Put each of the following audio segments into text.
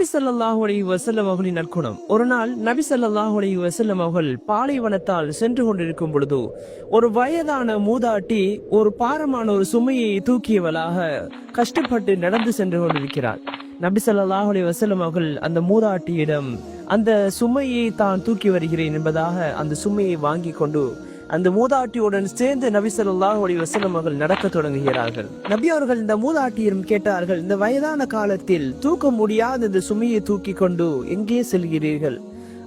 நபி சல்லாஹூ அலி வசல்லம் அவர்களின் நற்குணம். ஒரு நாள் நபி சல்லாஹூ அலி வசல்லம் அவர்கள் பாலைவனத்தால் சென்று கொண்டிருக்கும் பொழுது ஒரு வயதான மூதாட்டி ஒரு பாரமான ஒரு சுமையை தூக்கியவளாக கஷ்டப்பட்டு நடந்து சென்று கொண்டிருக்கிறார் நபி சல்லாஹூ அலி வசல்லம் அவர்கள் அந்த மூதாட்டியிடம் அந்த சுமையை தான் தூக்கி வருகிறேன் என்பதாக அந்த சுமையை வாங்கி கொண்டு அந்த மூதாட்டியுடன் சேர்ந்து நபி ஸல்லல்லாஹு அலைஹி வஸல்லம் அவர்கள் நடக்க தொடங்குகிறார்கள். நபி அவர்கள் இந்த மூதாட்டியிடம் கேட்டார்கள் இந்த வயதான காலத்தில் தூக்க முடியாத இந்த சுமையை தூக்கி கொண்டு எங்கே செல்கிறீர்கள்?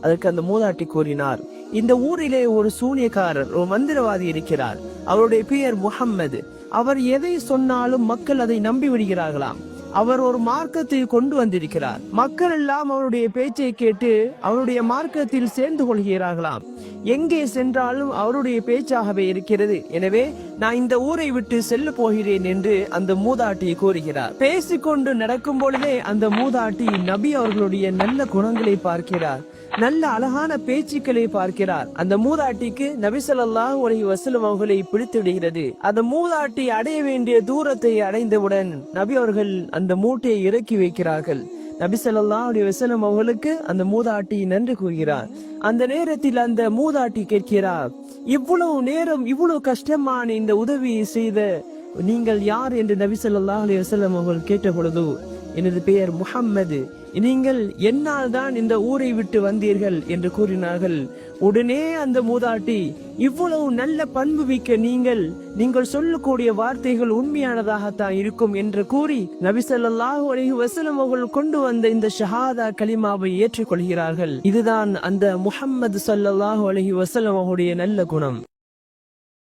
அதற்கு அந்த மூதாட்டி கூறினார் இந்த ஊரிலே ஒரு சூனியக்காரர் ஒரு மந்திரவாதி இருக்கிறார். அவருடைய பெயர் முகம்மது அவர் எதை சொன்னாலும் மக்கள் அதை நம்பி விடுகிறார்களாம். அவர் ஒரு மார்க்கத்தை கொண்டு வந்திருக்கிறார். மக்கள் எல்லாம் அவருடைய பேச்சை கேட்டு அவருடைய மார்க்கத்தில் சேர்ந்து கொள்கிறார்களாம். எங்கே சென்றாலும் அவருடைய பேச்சாகவே இருக்கிறது. எனவே நான் இந்த ஊரை விட்டு செல்ல போகிறேன் என்று அந்த மூதாட்டி கூறுகிறார். பேசிக்கொண்டு நடக்கும் பொழுதே அந்த மூதாட்டி நபி அவர்களுடைய நல்ல குணங்களை பார்க்கிறார். நல்ல அழகான பேச்சுக்களை பார்க்கிறார். அந்த மூதாட்டிக்கு நபிசல்லாஹ் உலகி வசலம் அவர்களை பிடித்து விடுகிறது. அந்த மூதாட்டி அடைய வேண்டிய தூரத்தை அடைந்தவுடன் நபி அவர்கள் அந்த மூட்டையை இறக்கி வைக்கிறார்கள். நபிசல்லா உடைய வசலம் அவர்களுக்கு அந்த மூதாட்டி நன்றி கூறுகிறார். அந்த நேரத்தில் அந்த மூதாட்டி கேட்கிறார் இவ்வளவு நேரம் இவ்வளவு கஷ்டமான இந்த உதவியை செய்த நீங்கள் யார்? என்று நபிசல்லா அலி வசலம் அவர்கள் கேட்ட பொழுது எனது பெயர் முகம்மது நீங்கள் என்னால் தான் இந்த ஊரை விட்டு வந்தீர்கள் என்று கூறினார்கள். உடனே அந்த மூதாட்டி இவ்வளவு நல்ல பண்பு மிக்க நீங்கள் நீங்கள் சொல்லக்கூடிய வார்த்தைகள் உண்மையானதாகத்தான் இருக்கும் என்று கூறி நபிசல்லாஹு ஸல்லல்லாஹு வசலம் அவர்கள் கொண்டு வந்த இந்த ஷஹாதா கலிமாவை ஏற்றுக்கொள்கிறார்கள். இதுதான் அந்த முஹம்மது ஸல்லல்லாஹு அலஹி வசலம் அவருடைய நல்ல குணம்.